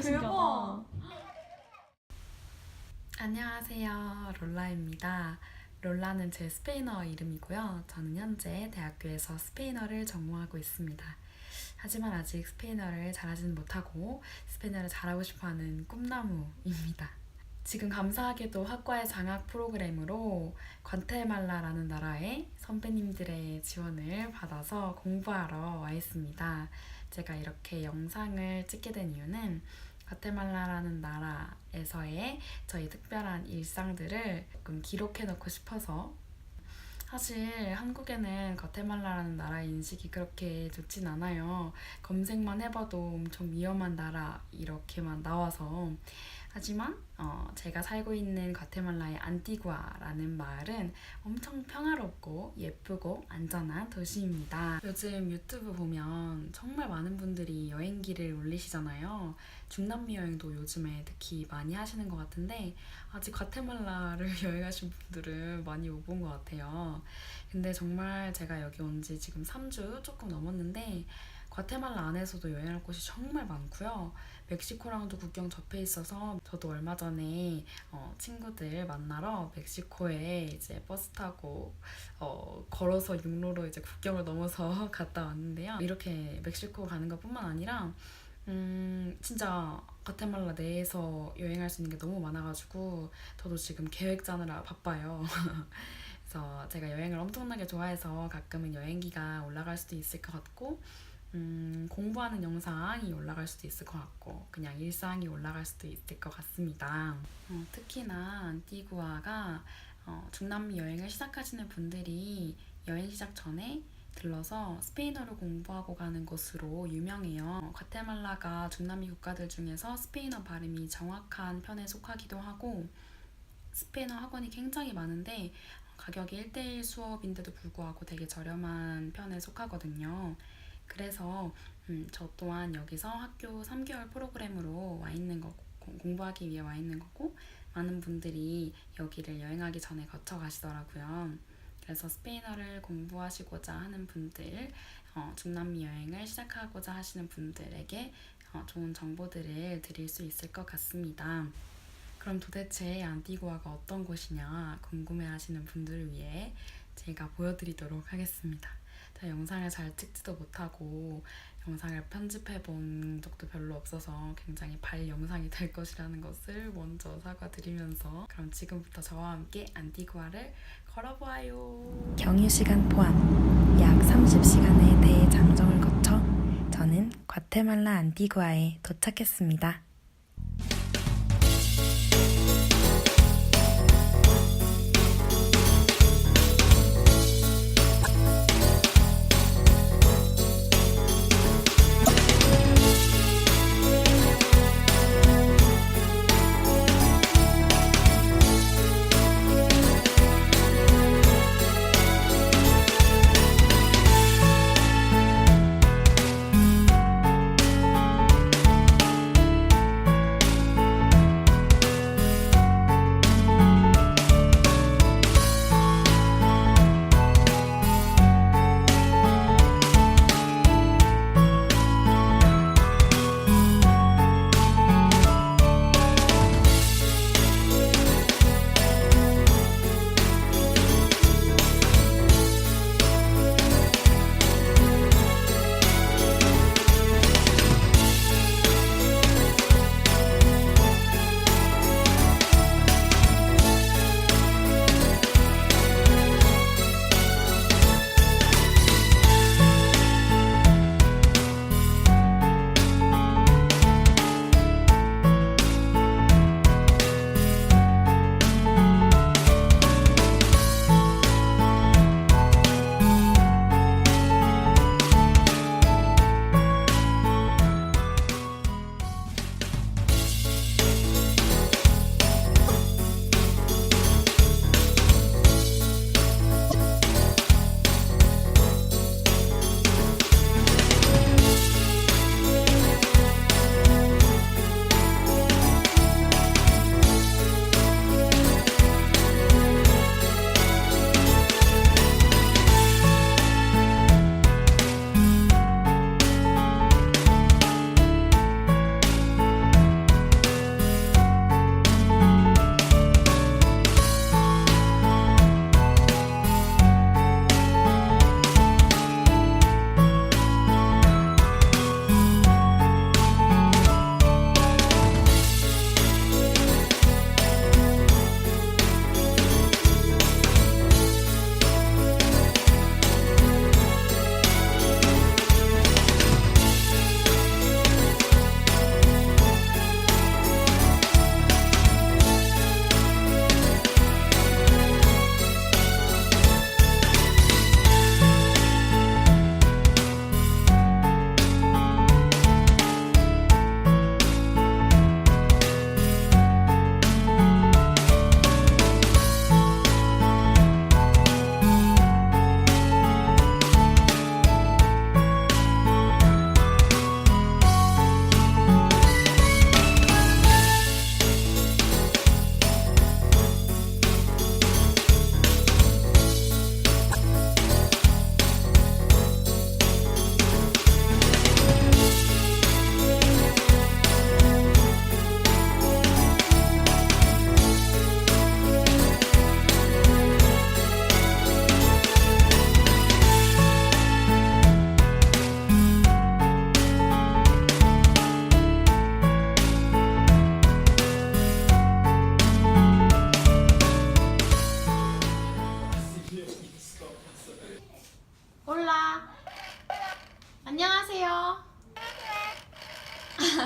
진짜. 안녕하세요. 롤라입니다. 롤라는 제 스페인어 이름이고요. 저는 현재 대학교에서 스페인어를 전공하고 있습니다. 하지만 아직 스페인어를 잘하지는 못하고 스페인어를 잘하고 싶어하는 꿈나무입니다. 지금 감사하게도 학과의 장학 프로그램으로 관테말라라는 나라의 선배님들의 지원을 받아서 공부하러 와 있습니다. 제가 이렇게 영상을 찍게 된 이유는 과테말라라는 나라에서의 저희 특별한 일상들을 조금 기록해놓고 싶어서 사실 한국에는 과테말라라는 나라의 인식이 그렇게 좋진 않아요. 검색만 해봐도 엄청 위험한 나라 이렇게만 나와서 하지만 어, 제가 살고 있는 과테말라의 안티구아라는 마을은 엄청 평화롭고 예쁘고 안전한 도시입니다. 요즘 유튜브 보면 정말 많은 분들이 여행기를 올리시잖아요. 중남미 여행도 요즘에 특히 많이 하시는 것 같은데 아직 과테말라를 여행하신 분들은 많이 못 본 것 같아요. 근데 정말 제가 여기 온 지 지금 3주 조금 넘었는데 과테말라 안에서도 여행할 곳이 정말 많고요. 멕시코랑도 국경 접해 있어서 저도 얼마 전에 어, 친구들 만나러 멕시코에 이제 버스 타고 어, 걸어서 육로로 이제 국경을 넘어서 갔다 왔는데요. 이렇게 멕시코 가는 것뿐만 아니라 음, 진짜 과테말라 내에서 여행할 수 있는 게 너무 많아가지고 저도 지금 계획 짜느라 바빠요. 그래서 제가 여행을 엄청나게 좋아해서 가끔은 여행기가 올라갈 수도 있을 것 같고 음, 공부하는 영상이 올라갈 수도 있을 것 같고 그냥 일상이 올라갈 수도 있을 것 같습니다. 어, 특히나 안티구아가 어, 중남미 여행을 시작하시는 분들이 여행 시작 전에 들러서 스페인어를 공부하고 가는 곳으로 유명해요. 과테말라가 중남미 국가들 중에서 스페인어 발음이 정확한 편에 속하기도 하고 스페인어 학원이 굉장히 많은데 가격이 1대1 수업인데도 불구하고 되게 저렴한 편에 속하거든요. 그래서 음, 저 또한 여기서 학교 3개월 프로그램으로 와 있는 거고 공- 공부하기 위해 와 있는 거고 많은 분들이 여기를 여행하기 전에 거쳐 가시더라고요. 그래서 스페인어를 공부하시고자 하는 분들, 어, 중남미 여행을 시작하고자 하시는 분들에게 어, 좋은 정보들을 드릴 수 있을 것 같습니다. 그럼 도대체 안티구아가 어떤 곳이냐 궁금해 하시는 분들을 위해 제가 보여드리도록 하겠습니다. 제가 영상을 잘 찍지도 못하고 영상을 편집해 본 적도 별로 없어서 굉장히 발 영상이 될 것이라는 것을 먼저 사과드리면서 그럼 지금부터 저와 함께 안티구아를 걸어보아요. 경유 시간 포함 약 30시간의 대장정을 거쳐 저는 과테말라 안티구아에 도착했습니다.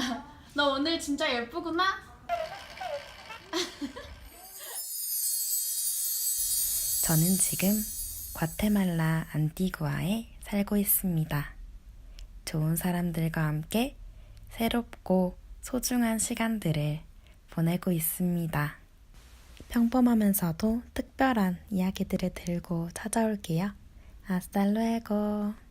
너 오늘 진짜 예쁘구나? 저는 지금 과테말라 안티구아에 살고 있습니다. 좋은 사람들과 함께 새롭고 소중한 시간들을 보내고 있습니다. 평범하면서도 특별한 이야기들을 들고 찾아올게요. 아스탈루에고.